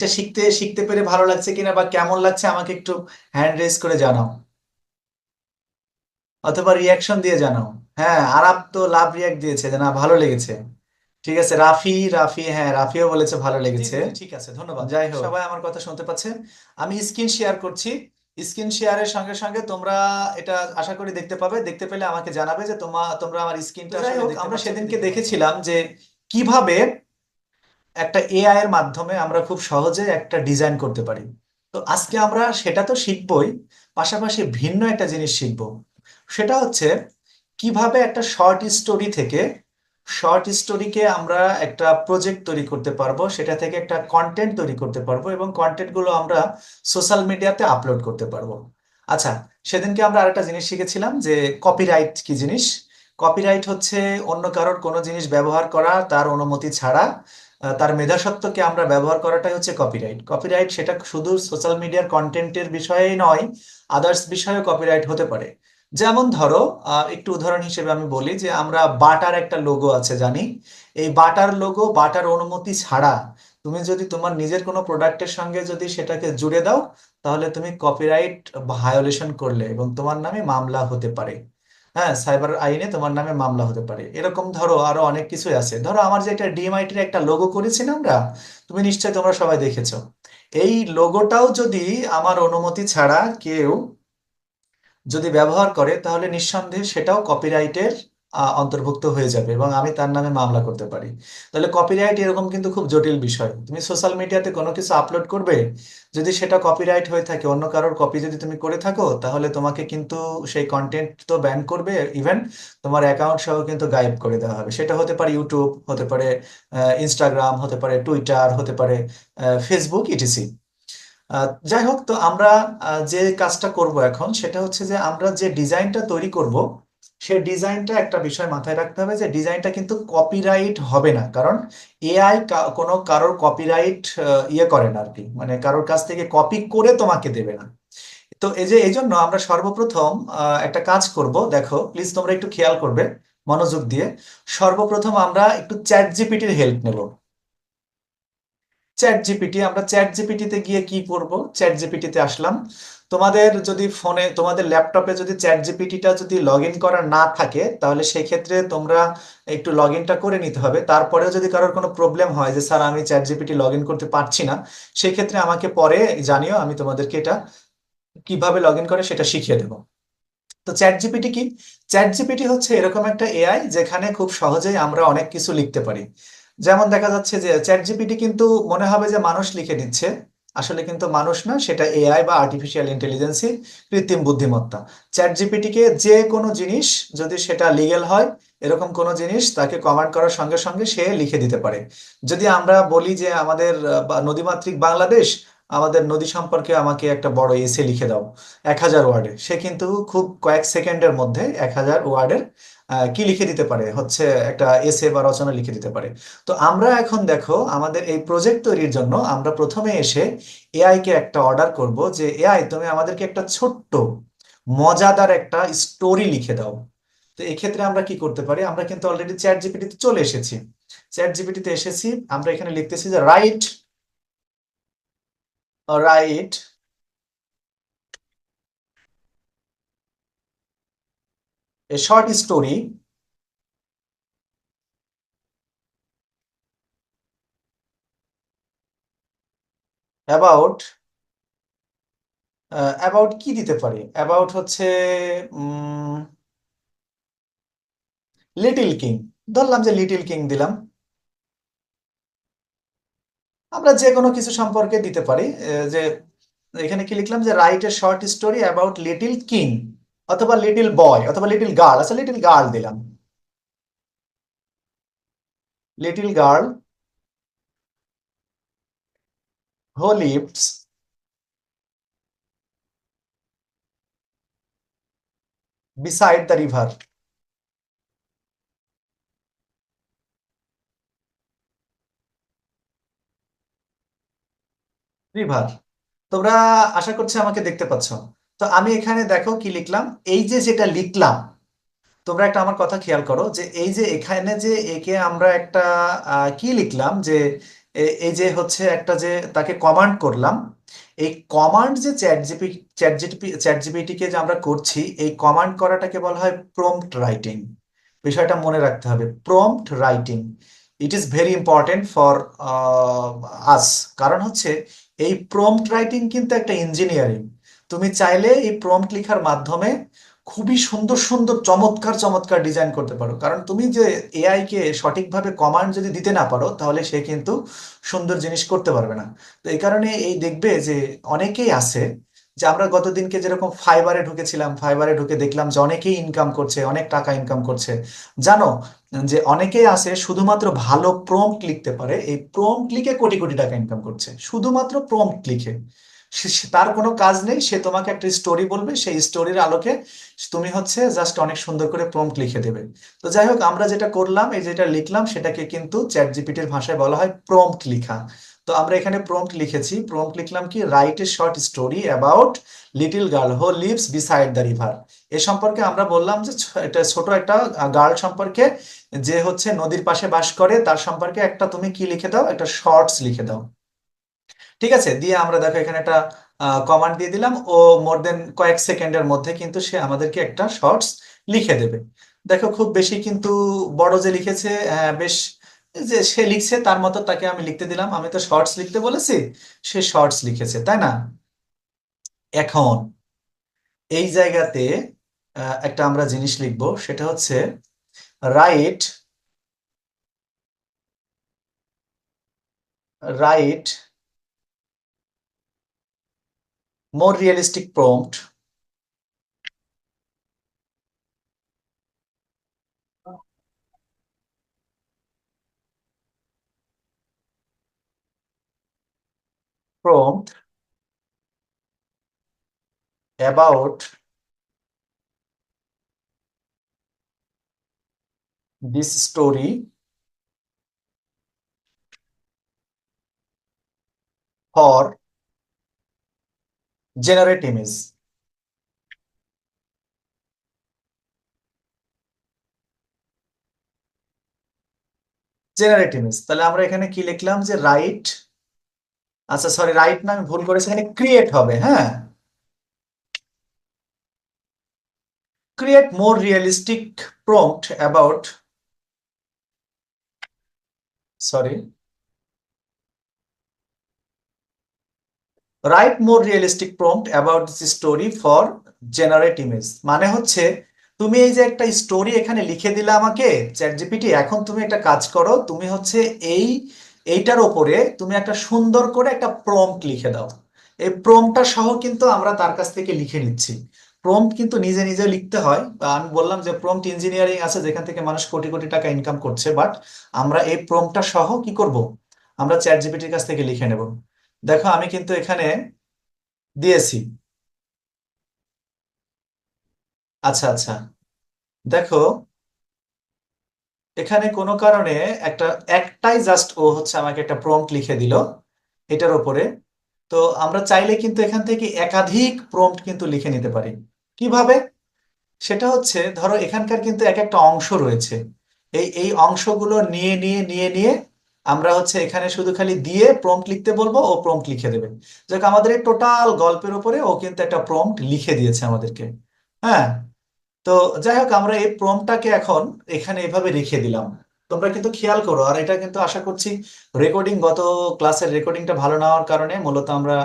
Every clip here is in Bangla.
এটা শিখতে শিখতে পেরে ভালো লাগছে কিনা বা কেমন লাগছে আমাকে একটু হ্যান্ড রেজ করে জানাও। অথবা রিয়াকশন দিয়ে জানাও। হ্যাঁ আরাপ তো লাভ রিয়াক্ট দিয়েছে যে না ভালো লেগেছে। ঠিক আছে রাফি রাফি হ্যাঁ রাফিও বলেছে ভালো লেগেছে। ঠিক আছে ধন্যবাদ। যাই হোক। সবাই আমার কথা শুনতে পাচ্ছে আমি স্ক্রিন শেয়ার করছি। স্ক্রিন শেয়ারের সঙ্গে সঙ্গে তোমরা এটা আশা করি দেখতে পাবে। দেখতে পেলে আমাকে জানাবে যে তোমা তোমরা আমার স্ক্রিনটা আমরা সেদিনকে দেখেছিলাম যে কীভাবে একটা এআই এর মাধ্যমে আমরা খুব সহজে একটা ডিজাইন করতে পারি। তো আজকে আমরা সেটা তো শিখবই, পাশাপাশি ভিন্ন একটা জিনিস শিখব। সেটা হচ্ছে, কীভাবে একটা শর্ট স্টোরি থেকে শর্ট স্টোরিকে আমরা একটা প্রজেক্ট তৈরি করতে পারব, সেটা থেকে একটা কন্টেন্ট তৈরি করতে পারব এবং কন্টেন্টগুলো আমরা সোশ্যাল মিডিয়াতে আপলোড করতে পারব। আচ্ছা সেদিনকে আমরা আরেকটা জিনিস শিখেছিলাম যে কপিরাইট কি জিনিস? কপিরাইট হচ্ছে অন্য কারোর কোনো জিনিস ব্যবহার করা, তার অনুমতি ছাড়া তার মেধাসত্বকে আমরা ব্যবহার করাটাই হচ্ছে কপিরাইট কপিরাইট সেটা শুধু সোশ্যাল মিডিয়ার কন্টেন্টের বিষয়েই নয় আদার্স বিষয়েও কপিরাইট হতে পারে। যেমন ধরো একটু উদাহরণ হিসেবে আমি বলি যে আমরা বাটার একটা লোগো আছে, জানি? এই বাটার লোগো বাটার অনুমতি ছাড়া তুমি যদি তোমার নিজের কোনো প্রোডাক্টের সঙ্গে যদি সেটাকে জুড়ে দাও, তাহলে তুমি কপিরাইট ভায়োলেশন করলে এবং তোমার নামে মামলা হতে পারে। হ্যাঁ সাইবার আইনে তোমার নামে মামলা হতে পারে। এরকম ধরো আরও অনেক কিছুই আছে। ধরো আমার যে একটা ডিএমআইটির একটা লোগো করেছি না আমরা তুমি নিশ্চয়ই তোমরা সবাই দেখেছ। এই লোগোটাও যদি আমার অনুমতি ছাড়া কেউ যদি ব্যবহার করে, তাহলে নিঃসন্দেহে সেটাও কপিরাইটের অন্তর্ভুক্ত হয়ে যাবে এবং আমি তার নামে মামলা করতে পারি। তাহলে কপিরাইট এরকম কিন্তু খুব জটিল বিষয়। তুমি সোশ্যাল মিডিয়াতে কোনো কিছু আপলোড করবে, যদি সেটা কপিরাইট হয়ে থাকে, অন্য কারোর কপি যদি তুমি করে থাকো, তাহলে তোমাকে কিন্তু সেই কন্টেন্ট তো ব্যান করবে ইভেন তোমার অ্যাকাউন্ট সহ কিন্তু গায়েব করে দেওয়া হবে। সেটা হতে পারে ইউটিউব হতে পারে ইনস্টাগ্রাম হতে পারে টুইটার হতে পারে ফেসবুক ইটিসি যাই হোক, তো আমরা যে কাজটা করব এখন, সেটা হচ্ছে যে আমরা যে ডিজাইনটা তৈরি করব সে ডিজাইনটা একটা বিষয় মাথায় রাখতে হবে যে ডিজাইনটা কিন্তু কপিরাইট হবে না। কারণ এআই কোনো কারোর কপিরাইট ইয়ে করে না আর কি। মানে কারোর কাছ থেকে কপি করে তোমাকে দেবে না। তো এই যে, এই জন্য আমরা সর্বপ্রথম একটা কাজ করব। দেখো প্লিজ তোমরা একটু খেয়াল করবে মনোযোগ দিয়ে। সর্বপ্রথম আমরা একটু চ্যাট জিপিটির হেল্প নেব। চ্যাট জিপিটি আমরা চ্যাট জিপিটিতে গিয়ে কি করব? চ্যাট জিপিটিতে আসলাম। তোমাদের যদি ফোনে, তোমাদের ল্যাপটপে যদি চ্যাট জিপিটিটা যদি লগ ইন করা না থাকে, তাহলে সেই ক্ষেত্রে তোমরা একটু লগ ইনটা করে নিতে হবে। তারপরেও যদি কারোর কোনো প্রবলেম হয় যে, স্যার, আমি চ্যাট জিপিটি লগ ইন করতে পারছি না সেই ক্ষেত্রে আমাকে পরে জানিও, আমি তোমাদেরকে এটা কীভাবে লগ ইন করে সেটা শিখিয়ে দেবো। তো চ্যাট জিপিটি কি? চ্যাট জিপিটি হচ্ছে এরকম একটা এআই যেখানে খুব সহজেই আমরা অনেক কিছু লিখতে পারি। যেমন দেখা যাচ্ছে যে চ্যাট জিপিটি কিন্তু মনে হবে যে, মানুষ লিখে দিচ্ছে আসলে কিন্তু মানুষ না, সেটা এআই বা আর্টিফিশিয়াল ইন্টেলিজেন্সই কৃত্রিম বুদ্ধিমত্তা। চ্যাট জিপিটিকে যে কোনো জিনিস যদি সেটা লিগেল হয়, এরকম কোনো জিনিস তাকে কমান্ড করার সঙ্গে সঙ্গে সে লিখে দিতে পারে। যদি আমরা বলি যে আমাদের নদীমাতৃক বাংলাদেশ, আমাদের নদী সম্পর্কে আমাকে একটা বড় এসে লিখে দাও, এক হাজার ওয়ার্ডে সে কিন্তু খুব কয়েক সেকেন্ডের মধ্যে এক হাজার ওয়ার্ডের কি লিখে দিতে পারে? হচ্ছে একটা এসে বা রচনা লিখে দিতে পারে। তো আমরা এখন দেখো, আমাদের এই প্রজেক্ট তৈরির জন্য আমরা প্রথমে এসে এআই কে একটা অর্ডার করব যে এআই তুমি আমাদেরকে একটা ছোট্ট, মজাদার একটা স্টোরি লিখে দাও। তো এক্ষেত্রে আমরা কি করতে পারি? আমরা কিন্তু অলরেডি চ্যাট জিপিটিতে চলে এসেছি। চ্যাট জিপিটিতে এসেছি, আমরা এখানে লিখতেছি যে write write a short story about about কি দিতে পারি? অ্যাবাউট হচ্ছে লিটিল কিং ধরলাম যে লিটিল কিং দিলাম। আমরা যে কোনো কিছু সম্পর্কে দিতে পারি যে এখানে কি লিখলাম যে write a short story about little king অথবা লিটিল বয় অথবা লিটিল গার্ল আচ্ছা লিটিল গার্ল দিলাম। Little girl who lives beside the river river তোমরা আশা করছি আমাকে দেখতে পাচ্ছ। তো আমি এখানে দেখো কি লিখলাম? এই যে যেটা লিখলাম, তোমরা একটা আমার কথা খেয়াল করো যে এই যে এখানে যে একে আমরা একটা কি লিখলাম যে এই যে হচ্ছে একটা যে তাকে কমান্ড করলাম, এই কমান্ড যে চ্যাট জিপি চ্যাট চ্যাট জিপিটিকে যে আমরা করছি, এই কমান্ড করাটাকে বলা হয় প্রম্পট রাইটিং বিষয়টা মনে রাখতে হবে prompt writing it is very important for us কারণ হচ্ছে এই প্রম্পট রাইটিং কিন্তু একটা ইঞ্জিনিয়ারিং তুমি চাইলে এই প্রম্পট লেখার মাধ্যমে খুবই সুন্দর সুন্দর, চমৎকার চমৎকার ডিজাইন করতে পারো। কারণ তুমি যে এআই কে সঠিকভাবে কমান্ড যদি দিতে না পারো, তাহলে সে কিন্তু সুন্দর জিনিস করতে পারবে না। তো এই কারণে এই দেখবে যে অনেকেই আছে যে আমরা গতদিনকে যেরকম ফাইবারে ঢুকেছিলাম ফাইবারে ঢুকে দেখলাম যে অনেকেই ইনকাম করছে, অনেক টাকা ইনকাম করছে। জানো যে অনেকেই আছে শুধুমাত্র ভালো প্রম্পট লিখতে পারে, এই প্রম্পট লিখে কোটি কোটি টাকা ইনকাম করছে। শুধুমাত্র প্রম্পট লিখে। তার কোনো কাজ নেই, সে তোমাকে একটা স্টোরি বলবে, সেই স্টোরির আলোকে তুমি হচ্ছে জাস্ট অনেক সুন্দর করে প্রম্পট লিখে দেবে। তো যাই হোক, আমরা যেটা করলাম, এই যেটা লিখলাম, সেটাকে কিন্তু চ্যাট জিপিটির ভাষায় বলা হয় প্রম্পট লিখা। তো আমরা এখানে প্রম্পট লিখেছি। প্রম্পট লিখলাম কি? Write a short story about little girl who lives beside the river এ সম্পর্কে আমরা বললাম যে এটা ছোট একটা গার্ল সম্পর্কে, যে হচ্ছে নদীর পাশে বাস করে, তার সম্পর্কে একটা তুমি কি লিখে দাও? একটা শর্টস লিখে দাও। ঠিক আছে? দিয়ে আমরা দেখো এখানে একটা কমান্ড দিয়ে দিলাম ও মোর দেন কয়েক সেকেন্ডের মধ্যে কিন্তু সে আমাদেরকে একটা শর্টস লিখে দেবে। দেখো খুব বেশি কিন্তু বড় যে লিখেছে বেশ যে সে লিখছে তার মতো তাকে আমি লিখতে দিলাম। আমি তো শর্টস লিখতে বলেছি, সে শর্টস লিখেছে, তাই না? এখন এই জায়গাতে একটা আমরা জিনিস লিখব, সেটা হচ্ছে write write more realistic prompt. Prompt about this story for generate image. Generate image তাহলে আমরা এখানে কি লিখলাম? যে রাইট আচ্ছা সরি রাইট না, আমি ভুল করেছি, এখানে ক্রিয়েট হবে হ্যাঁ? Create more realistic prompt about sorry write more realistic prompt about this story for generate image মানে হচ্ছে, তুমি এই যে একটা স্টোরি এখানে লিখে দিলে আমাকে চ্যাট জিপিটি এখন তুমি একটা কাজ করো, তুমি হচ্ছে এই, এইটার ওপরে তুমি একটা সুন্দর করে একটা প্রম্পট লিখে দাও। এই প্রম্পটটা সহ কিন্তু আমরা তার কাছ থেকে লিখে নিচ্ছি। প্রম্পট কিন্তু নিজে নিজে লিখতে হয়। আমি বললাম যে প্রম্পট ইঞ্জিনিয়ারিং আছে, যেখান থেকে মানুষ কোটি কোটি টাকা ইনকাম করছে বাট আমরা এই প্রম্পটটা সহ কি করব? আমরা চ্যাট জিপিটির কাছ থেকে লিখে নেব। দেখো, আমি কিন্তু এখানে দিয়েছি। আচ্ছা আচ্ছা। দেখো, এখানে কোনো কারণে একটা, একটাই জাস্ট ও হচ্ছে আমাকে একটা প্রম্পট লিখে দিল এটার ওপরে তো আমরা চাইলে কিন্তু এখান থেকে একাধিক প্রম্পট কিন্তু লিখে নিতে পারি। কীভাবে? সেটা হচ্ছে, ধরো এখানকার কিন্তু এক একটা অংশ রয়েছে। এই এই অংশগুলো নিয়ে নিয়ে নিয়ে নিয়ে আমরা হচ্ছে এখানে শুধু খালি দিয়ে প্রম্পট লিখতে বলব, ও প্রম্পট লিখে দেবে। যাক, আমাদের এই টোটাল গল্পের উপরে ও কিন্তু একটা প্রম্পট লিখে দিয়েছে আমাদেরকে। হ্যাঁ? তো যাই হোক, আমরা এই প্রম্পটটাকে এখন এখানে এভাবে রেখে দিলাম। তোমরা কিন্তু খেয়াল করো, আর এটা কিন্তু আশা করছি রেকর্ডিং গত ক্লাসের রেকর্ডিংটা ভালো না হওয়ার কারণে মূলত আমরা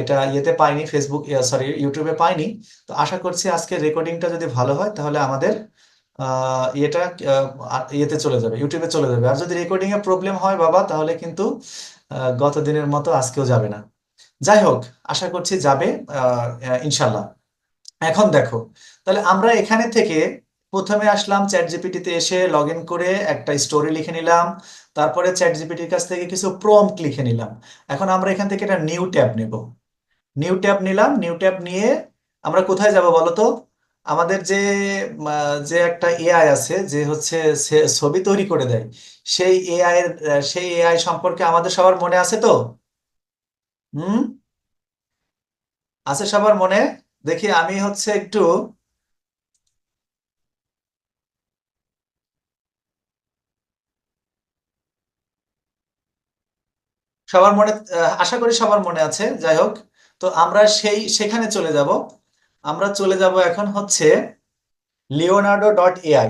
এটা ইয়েতে পাইনি ফেসবুক সরি ইউটিউবে পাইনি। তো আশা করছি আজকে রেকর্ডিংটা যদি ভালো হয়, তাহলে আমাদের ইয়েটা ইয়েতে চলে যাবে ইউটিউবে চলে যাবে। আর যদি রেকর্ডিং এ প্রবলেম হয় বাবা, তাহলে কিন্তু গত দিনের মতো আজকেও যাবে না। যাই হোক, আশা করছি যাবে ইনশাল্লাহ এখন দেখো, তাহলে আমরা এখানে থেকে প্রথমে আসলাম চ্যাট জিপিটিতে এসে লগ ইন করে একটা স্টোরি লিখে নিলাম। তারপরে চ্যাট জিপিটির কাছ থেকে কিছু প্রম্পট লিখে নিলাম। এখন আমরা এখান থেকে একটা নিউ ট্যাব নেব। নিউ ট্যাব নিলাম নিউ ট্যাব নিয়ে আমরা কোথায় যাব বলো তো? আমাদের যে যে একটা এআই আছে, যে হচ্ছে ছবি তৈরি করে দেয়, সেই এআই এর, সেই এআই সম্পর্কে আমাদের সবার মনে আছে তো? হুম? আছে সবার মনে? দেখি, আমি হচ্ছে একটু সবার মনে আশা করি সবার মনে আছে, যাই হোক। তো আমরা সেই, সেখানে চলে যাব। আমরা চলে যাব এখন হচ্ছে Leonardo dot AI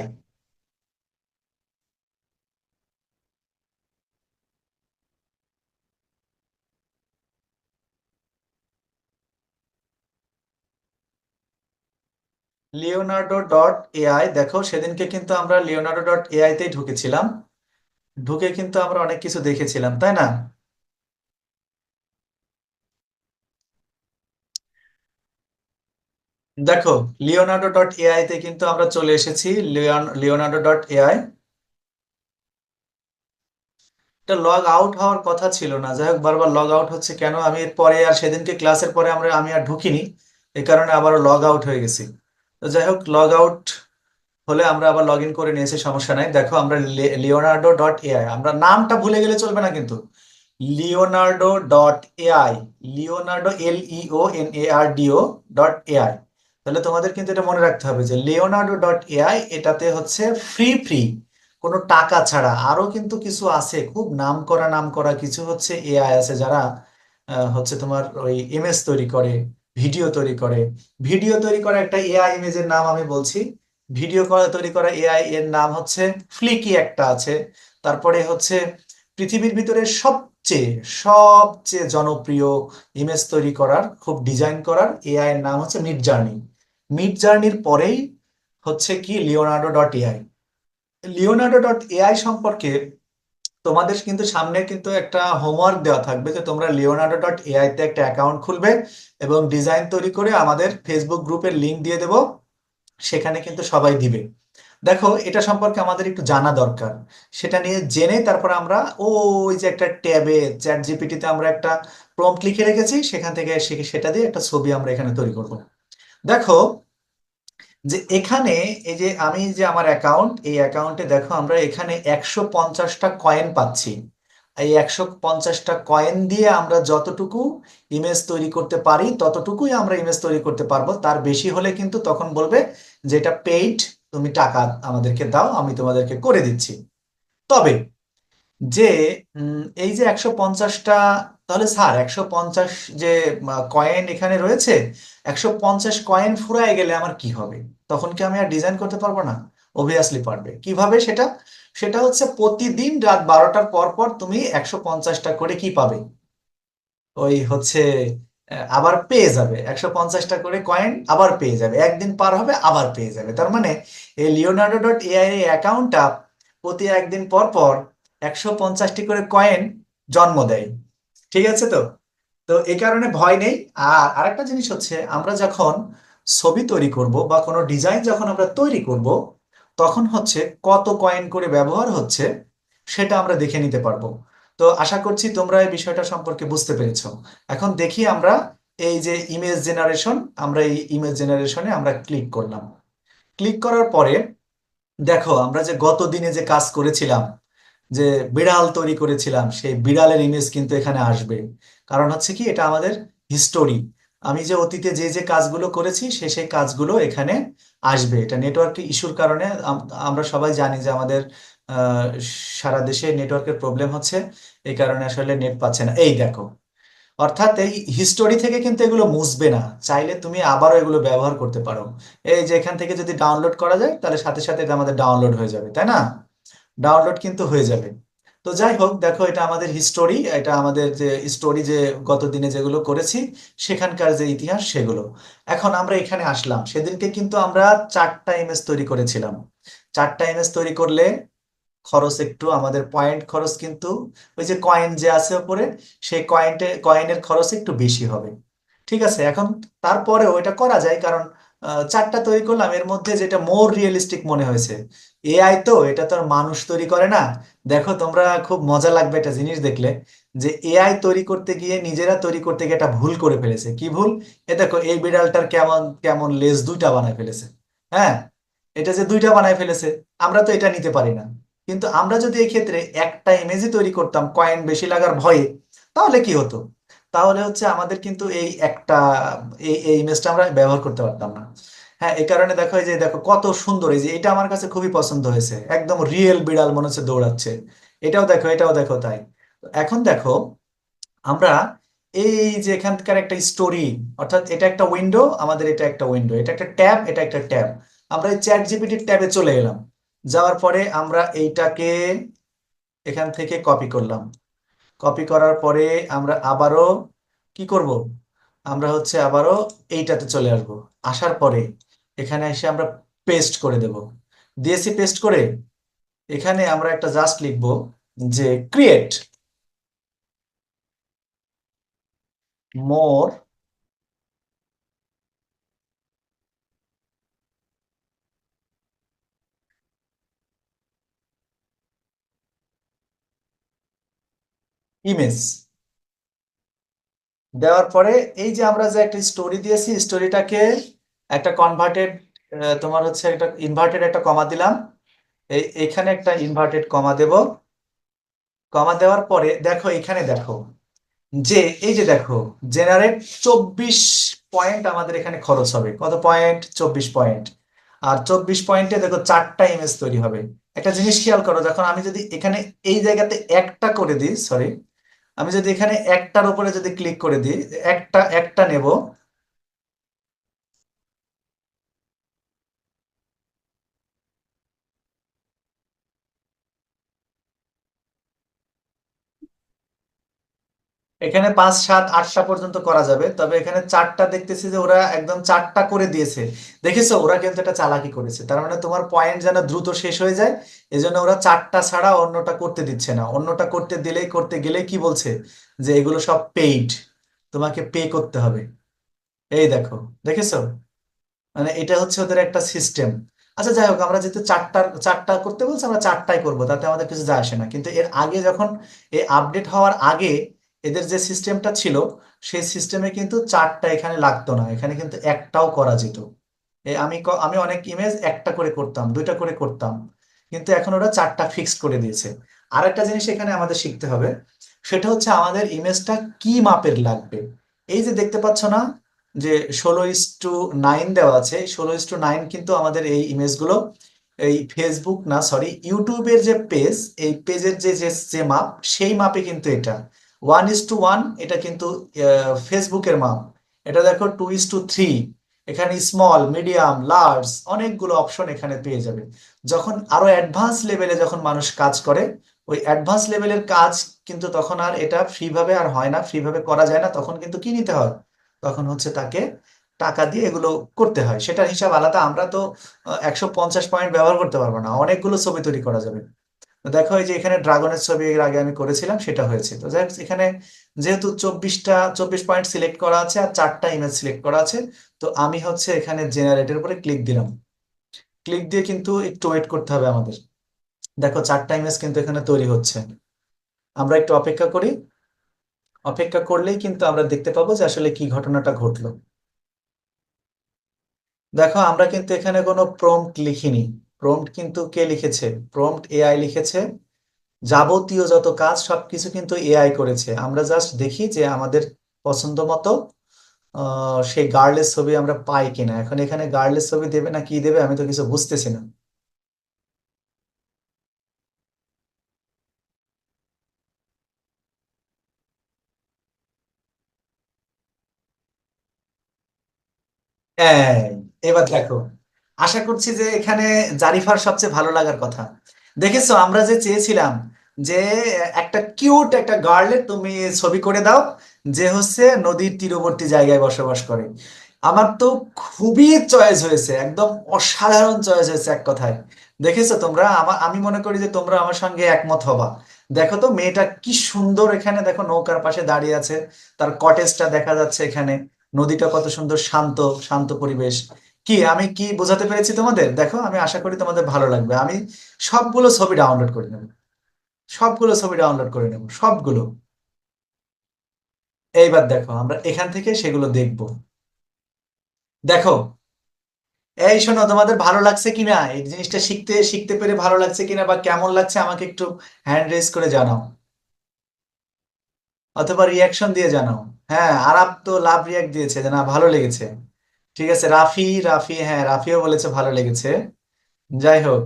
Leonardo dot AI দেখো সেদিনকে কিন্তু আমরা লিওনার্ডো ডট এআই তেই ঢুকেছিলাম। ঢুকে কিন্তু আমরা অনেক কিছু দেখেছিলাম, তাই না? দেখো লিওনার্ডো ডট এআই তে কিন্তু আমরা চলে এসেছি। লিওন লিওনার্ডো ডট এআই এটা লগ আউট হওয়ার কথা ছিল না। যাই হোক, বারবার লগ আউট হচ্ছে কেন? আমি এর পরে আর সেদিনকে ক্লাসের পরে আমরা, আমি আর ঢুকিনি। এই কারণে আবার লগ আউট হয়ে গেছি। তো যাই হোক লগ আউট হলে আমরা আবার লগ ইন করে নিয়েছি, সমস্যা নাই। দেখো, আমরা লিওনার্ডো ডট এআই আমরা নামটা ভুলে গেলে চলবে না কিন্তু। Leonardo dot AI Leonardo L E O N A R D O dot AI তাহলে তোমাদের কিন্তু এটা মনে রাখতে হবে যে লিওনার্ডো ডট এআই এটাতে হচ্ছে ফ্রি ফ্রি কোনো টাকা ছাড়া। আরও কিন্তু কিছু আছে, খুব নাম করা নাম করা কিছু হচ্ছে এআই আছে যারা হচ্ছে তোমার ওই ইমেজ তৈরি করে ভিডিও তৈরি করে। ভিডিও তৈরি করা একটা এআই ইমেজের নাম আমি বলছি। ভিডিও তৈরি করা এআই এর নাম হচ্ছে ফ্লিকি একটা আছে। তারপরে হচ্ছে পৃথিবীর ভিতরে সবচেয়ে সবচেয়ে জনপ্রিয় ইমেজ তৈরি করার, খুব ডিজাইন করার এআই এর নাম হচ্ছে মিড জার্নি মিড জার্নির পরেই হচ্ছে কি Leonardo dot AI Leonardo dot AI সম্পর্কে তোমাদের কিন্তু সামনে কিন্তু একটা হোমওয়ার্ক দেওয়া থাকবে যে তোমরা লিওনার্ডো ডট এআই তে একটা অ্যাকাউন্ট খুলবে এবং ডিজাইন তৈরি করে আমাদের ফেসবুক গ্রুপের লিংক দিয়ে দেব, সেখানে কিন্তু সবাই দিবে। দেখো, এটা সম্পর্কে আমাদের একটু জানা দরকার। সেটা নিয়ে জেনে তারপর আমরা ওই যে একটা ট্যাবে চ্যাট জিপিটিতে আমরা একটা প্রম্পট লিখে রেখেছি, সেখান থেকে সেটা দিয়ে একটা ছবি আমরা এখানে তৈরি করব। দেখো, যে এখানে এই যে আমি যে আমার অ্যাকাউন্ট এই অ্যাকাউন্টে দেখো আমরা এখানে একশো পঞ্চাশটা কয়েন পাচ্ছি। এই একশো পঞ্চাশটা কয়েন দিয়ে আমরা যতটুকু ইমেজ তৈরি করতে পারি, ততটুকুই আমরা ইমেজ তৈরি করতে পারব। তার বেশি হলে কিন্তু তখন বলবে যে এটা পেইড তুমি টাকা আমাদেরকে দাও, আমি তোমাদেরকে করে দিচ্ছি। তবে, যে এই যে একশো পঞ্চাশটা তাহলে স্যার, একশো পঞ্চাশ যে কয়েন এখানে রয়েছে, একশো পঞ্চাশ কয়েন ফুরায় গেলে আমার কি হবে? তখন কি আমি আর ডিজাইন করতে পারব না? অবভিয়াসলি পারবে। কীভাবে সেটা? সেটা হচ্ছে প্রতিদিন রাত বারোটার পর পর তুমি একশো পঞ্চাশটা করে কি পাবে? ওই হচ্ছে আবার পেয়ে যাবে। একশো পঞ্চাশটা করে কয়েন আবার পেয়ে যাবে। একদিন পার হবে, আবার পেয়ে যাবে। তার মানে এই লিওনার্ডো ডট এআই অ্যাকাউন্টটা প্রতি একদিন পর পর একশো পঞ্চাশটি করে কয়েন জন্ম দেয়। ঠিক আছে তো? তো এই কারণে ভয় নেই। আর আরেকটা জিনিস হচ্ছে, আমরা যখন ছবি তৈরি করব বা কোনো ডিজাইন যখন আমরা তৈরি করব, তখন হচ্ছে কত কয়েন করে ব্যবহার হচ্ছে সেটা আমরা দেখে নিতে পারব। তো আশা করছি তোমরা এই বিষয়টা সম্পর্কে বুঝতে পেরেছ। এখন দেখি আমরা এই যে ইমেজ জেনারেশন আমরা এই ইমেজ জেনারেশনে আমরা ক্লিক করলাম। ক্লিক করার পরে দেখো, আমরা যে গত দিনে যে কাজ করেছিলাম যে বিড়াল তৈরি করেছিলাম, সেই বিড়ালের ইমেজ কিন্তু এখানে আসবে। কারণ হচ্ছে কি, এটা আমাদের হিস্টোরি আমি যে অতীতে যে যে কাজগুলো করেছি, সে সেই কাজগুলো এখানে আসবে। এটা নেটওয়ার্ক ইস্যুর কারণে আমরা সবাই জানি যে আমাদের সারা দেশে নেটওয়ার্কের প্রবলেম হচ্ছে। এই কারণে আসলে নেট পাচ্ছে না। এই দেখো, অর্থাৎ এই হিস্টোরি থেকে কিন্তু এগুলো মুছবে না। চাইলে তুমি আবারও এগুলো ব্যবহার করতে পারো। এই যে এখান থেকে যদি ডাউনলোড করা যায়, তাহলে সাথে সাথে এটা আমাদের ডাউনলোড হয়ে যাবে, তাই না? ডাউনলোড কিন্তু হয়ে যাবে। তো যাই হোক, দেখো এটা আমাদের হিস্টোরি এটা আমাদের যে স্টোরি যে গত দিনে যেগুলো করেছি, সেখানকার যে ইতিহাস সেগুলো। এখন আমরা এখানে আসলাম। সেদিনকে কিন্তু আমরা চারটা ইমেজ তৈরি করেছিলাম। চারটা ইমেজ তৈরি করলে খরচ একটু, আমাদের পয়েন্ট খরচ কিন্তু, ওই যে কয়েন যে আছে উপরে, সেই কয়েন্টে কয়েনের খরচ একটু বেশি হবে। ঠিক আছে, এখন তারপরেও এটা করা যায়, কারণ চারটা তৈরি করলাম। এর মধ্যে যেটা মোর রিয়েলিস্টিক মনে হয়েছে। এআই তো, এটা তো আর মানুষ তৈরি করে না। দেখো, তোমরা খুব মজা লাগবে একটা জিনিস দেখলে, যে এআই তৈরি করতে গিয়ে নিজেরা তৈরি করতে গিয়ে একটা ভুল করে ফেলেছে। কি ভুল? এ দেখো, এই বিড়ালটার কেমন কেমন লেজ দুইটা বানায় ফেলেছে। হ্যাঁ? এটা যে দুইটা বানায় ফেলেছে, আমরা তো এটা নিতে পারি না। কিন্তু আমরা যদি এই ক্ষেত্রে একটা ইমেজই তৈরি করতাম কয়েন বেশি লাগার ভয়ে, তাহলে কি হতো? তাহলে হচ্ছে আমাদের কিন্তু এই একটা, এই ইমেজটা আমরা ব্যবহার করতে পারতাম না। হ্যাঁ এই কারণে দেখো এই যে, দেখো কত সুন্দর, এই যে এটা আমার কাছে খুবই পছন্দ হয়েছে। একদম রিয়েল বিড়াল মনে হচ্ছে দৌড়াচ্ছে। এটাও দেখো এটাও দেখো তাই। এখন দেখো আমরা এই যে এখানকার একটা স্টোরি অর্থাৎ এটা একটা উইন্ডো আমাদের এটা একটা উইন্ডো এটা একটা ট্যাব, এটা একটা ট্যাব। আমরা এই চ্যাট জিপিটির ট্যাবে চলে এলাম। যাওয়ার পরে আমরা এইটাকে এখান থেকে কপি করলাম। কপি করার পরে আমরা আবারও কি করব? আমরা হচ্ছে আবারও এইটাতে চলে আসব। আসার পরে এখানে এসে আমরা পেস্ট করে দেব। দিয়েছি পেস্ট করে এখানে আমরা একটা জাস্ট লিখব যে ক্রিয়েট মোর ইমেজ দেওয়ার পরে এই যে আমরা যে একটা স্টোরি দিয়েছি স্টোরিটাকে একটা কনভার্টেড তোমার হচ্ছে একটা ইনভার্টেড একটা কমা দিলাম। এই, এখানে একটা ইনভার্টেড কমা দেব। কমা দেওয়ার পরে দেখো, এখানে দেখো, যে, এই যে দেখো জেনারেট চব্বিশ পয়েন্ট আমাদের এখানে খরচ হবে। কত পয়েন্ট চব্বিশ পয়েন্ট আর চব্বিশ পয়েন্টে দেখো চারটা ইমেজ তৈরি হবে। একটা জিনিস খেয়াল করো, যখন আমি যদি এখানে এই জায়গাতে একটা করে দিই সরি আমি যদি এখানে একটার উপরে যদি ক্লিক করে দিই একটা একটা নেব এখানে পাঁচ, সাত আটটা পর্যন্ত করা যাবে, তবে এখানে চারটা দেখতেছি যে ওরা একদম চারটা করে দিয়েছে। দেখেছ? ওরা কিন্তু এটা চালাকি করেছে। তার মানে তোমার পয়েন্ট যেন দ্রুত শেষ হয়ে যায়, এজন্য ওরা চারটা ছাড়া অন্যটা করতে দিচ্ছে না। অন্যটা করতে দিলেই, করতে গেলেই কি বলছে? যে এগুলো সব পেইড তোমাকে পে করতে হবে। এই দেখো, দেখেছ? মানে এটা হচ্ছে ওদের একটা সিস্টেম আচ্ছা যাই হোক, আমরা যেহেতু চারটা চারটা করতে বলছি, আমরা চারটাই করব, তাতে আমাদের কিছু যায় আসে না। কিন্তু এর আগে যখন এই আপডেট হওয়ার আগে এদের যে সিস্টেমটা ছিল, সেই সিস্টেমে কিন্তু চারটা এখানে লাগতো না। এখানে কিন্তু একটাও করা যেত। আমি আমি অনেক ইমেজ একটা করে করতাম, দুইটা করে করতাম। কিন্তু এখন ওরা চারটা ফিক্সড করে দিয়েছে। আর একটা জিনিস এখানে আমাদের শিখতে হবে, সেটা হচ্ছে আমাদের ইমেজটা কি মাপের লাগবে? এই যে দেখতে পাচ্ছ না, যে ষোলো ইস টু নাইন দেওয়া আছে ষোলো ইস টু নাইন কিন্তু আমাদের এই ইমেজগুলো এই ফেসবুক না সরি ইউটিউবের যে পেজ এই পেজের যে যে মাপ, সেই মাপে কিন্তু এটা। ওয়ান ইস টু ওয়ান, এটা কিন্তু ফেসবুকের মাপ এটা দেখো টু ইস টু থ্রি, এখানে স্মল মিডিয়াম লার্জ অনেকগুলো অপশন এখানে পেয়ে যাবে। যখন আরও অ্যাডভান্স লেভেলে যখন মানুষ কাজ করে, ওই অ্যাডভান্স লেভেলের কাজ কিন্তু তখন আর এটা ফ্রি ভাবে আর হয় না ফ্রি ভাবে করা যায় না, তখন কিন্তু কি নিতে হয়? তখন হচ্ছে তাকে টাকা দিয়ে এগুলো করতে হয়। সেটার হিসাব আলাদা, আমরা তো একশো পঞ্চাশ পয়েন্ট ব্যবহার করতে পারব না। অনেকগুলো ছবি তৈরি করা যাবে। তো দেখো এই যে এখানে ড্রাগনের ছবি এর আগে আমি করেছিলাম, সেটা হয়েছে। তো যাই এখানে যেহেতু চব্বিশটা, চব্বিশ পয়েন্ট সিলেক্ট করা আছে আর চারটা ইমেজ সিলেক্ট করা আছে, তো আমি হচ্ছে এখানে জেনারেটের উপরে ক্লিক দিলাম। ক্লিক দিয়ে কিন্তু একটু ওয়েট করতে হবে আমাদের। দেখো, চারটা ইমেজ কিন্তু এখানে তৈরি হচ্ছে। আমরা একটু অপেক্ষা করি। অপেক্ষা করলেই কিন্তু আমরা দেখতে পাবো যে আসলে কি ঘটনাটা ঘটলো। দেখো, আমরা কিন্তু এখানে কোনো প্রম্পট লিখিনি। প্রম্পট কিন্তু কে লিখেছে? প্রম্পট এআই লিখেছে। যাবতীয় যত কাজ, সবকিছু কিন্তু এআই করেছে। আমরা জাস্ট দেখি যে আমাদের পছন্দ মতো সেই গার্লেস ছবি আমরা পাই কিনা। এখন এখানে গার্লেস ছবি দেবে না কি দেবে, আমি তো কিছু বুঝতেছি না। হ্যাঁ এবার দেখো। আশা করছি যে এখানে জারিফার সবচেয়ে ভালো লাগার কথা। দেখেছ, আমরা যে চেয়েছিলাম যে, একটা কিউট একটা গার্লের তুমি ছবি করে দাও, যে হচ্ছে নদীর তীরবর্তী জায়গায় বসবাস করে। আমার তো খুবই চয়েস হয়েছে, একদম অসাধারণ চয়েস হয়েছে এক কথায়। দেখেছ তোমরা আমার আমি মনে করি যে তোমরা আমার সঙ্গে একমত হবা। দেখো তো, মেয়েটা কি সুন্দর এখানে, দেখো নৌকার পাশে দাঁড়িয়ে আছে, তার কটেজটা দেখা যাচ্ছে এখানে। নদীটা কত সুন্দর, শান্ত শান্ত পরিবেশ। কি, আমি কি বোঝাতে পেরেছি তোমাদের? দেখো, আমি আশা করি তোমাদের ভালো লাগবে। আমি সবগুলো ছবি ডাউনলোড করে নেব। সবগুলো ছবি ডাউনলোড করে নেব, সবগুলো। এইবার দেখো, আমরা এখান থেকে সেগুলো দেখব। দেখো, এই শোনো, তোমাদের ভালো লাগছে কিনা? এই জিনিসটা শিখতে শিখতে পেরে ভালো লাগছে কিনা বা কেমন লাগছে আমাকে একটু হ্যান্ড রেজ করে জানাও। অথবা রিয়াকশন দিয়ে জানাও। হ্যাঁ আরাপ তো লাভ রিয়াক্ট দিয়েছে, যে না, ভালো লেগেছে। ঠিক আছে, রাফি রাফি হ্যাঁ রাফিও বলেছে ভালো লেগেছে। যাই হোক,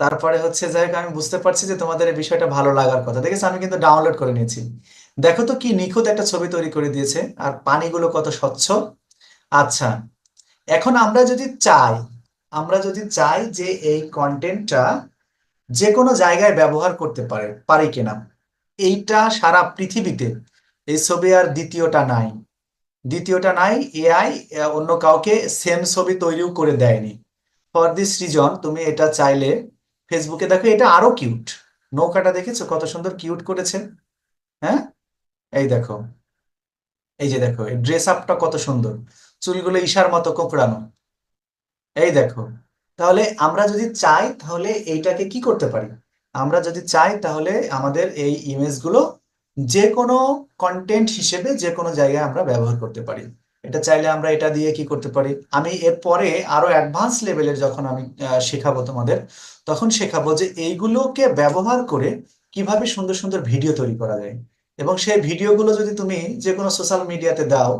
তারপরে হচ্ছে, যাই হোক, আমি বুঝতে পারছি যে তোমাদের এই বিষয়টা ভালো লাগার কথা। দেখেছ আমি কিন্তু ডাউনলোড করে নিয়েছি। দেখো তো কি নিখুঁত একটা ছবি তৈরি করে দিয়েছে, আর পানিগুলো কত স্বচ্ছ। আচ্ছা এখন আমরা যদি চাই, আমরা যদি চাই যে এই কন্টেন্টটা যে কোনো জায়গায় ব্যবহার করতে পারে, পারি কিনা। এইটা সারা পৃথিবীতে, এই ছবি আর দ্বিতীয়টা নাই। দ্বিতীয়টা নাই এআই অন্য কাউকে সেম ছবি তৈরিও করে দেয়নি। ফর দিস রিজন তুমি এটা চাইলে ফেসবুকে দেখো, এটা আরও কিউট নৌকাটা দেখেছ? কত সুন্দর কিউট করেছে। হ্যাঁ? এই দেখো। এই যে দেখো ড্রেস আপটা কত সুন্দর। চুলগুলো ঈশার মতো কোঁকড়ানো। এই দেখো। তাহলে আমরা যদি চাই, তাহলে এইটাকে কি করতে পারি? আমরা যদি চাই, তাহলে আমাদের এই ইমেজগুলো যে কোনো কন্টেন্ট হিসেবে যে কোনো জায়গায় আমরা ব্যবহার করতে পারি। এটা চাইলে আমরা এটা দিয়ে কি করতে পারি? আমি এরপরে আরও অ্যাডভান্স লেভেলের যখন আমি শেখাবো তোমাদের, তখন শেখাবো যে এইগুলোকে ব্যবহার করে কীভাবে সুন্দর সুন্দর ভিডিও তৈরি করা যায়। এবং সেই ভিডিওগুলো যদি তুমি যে কোনো সোশ্যাল মিডিয়াতে দাও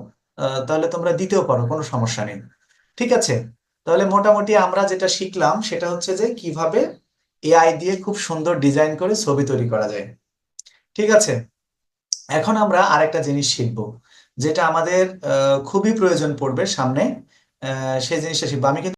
তাহলে তোমরা দিতেও পারো, কোনো সমস্যা নেই। ঠিক আছে? তাহলে মোটামুটি আমরা যেটা শিখলাম সেটা হচ্ছে যে কীভাবে এআই দিয়ে খুব সুন্দর ডিজাইন করে ছবি তৈরি করা যায়। ঠিক আছে? এখন আমরা আরেকটা জিনিস শিখব, যেটা আমাদের খুবই প্রয়োজন পড়বে সামনে সেই জিনিসটা শিখব। আমি কিন্তু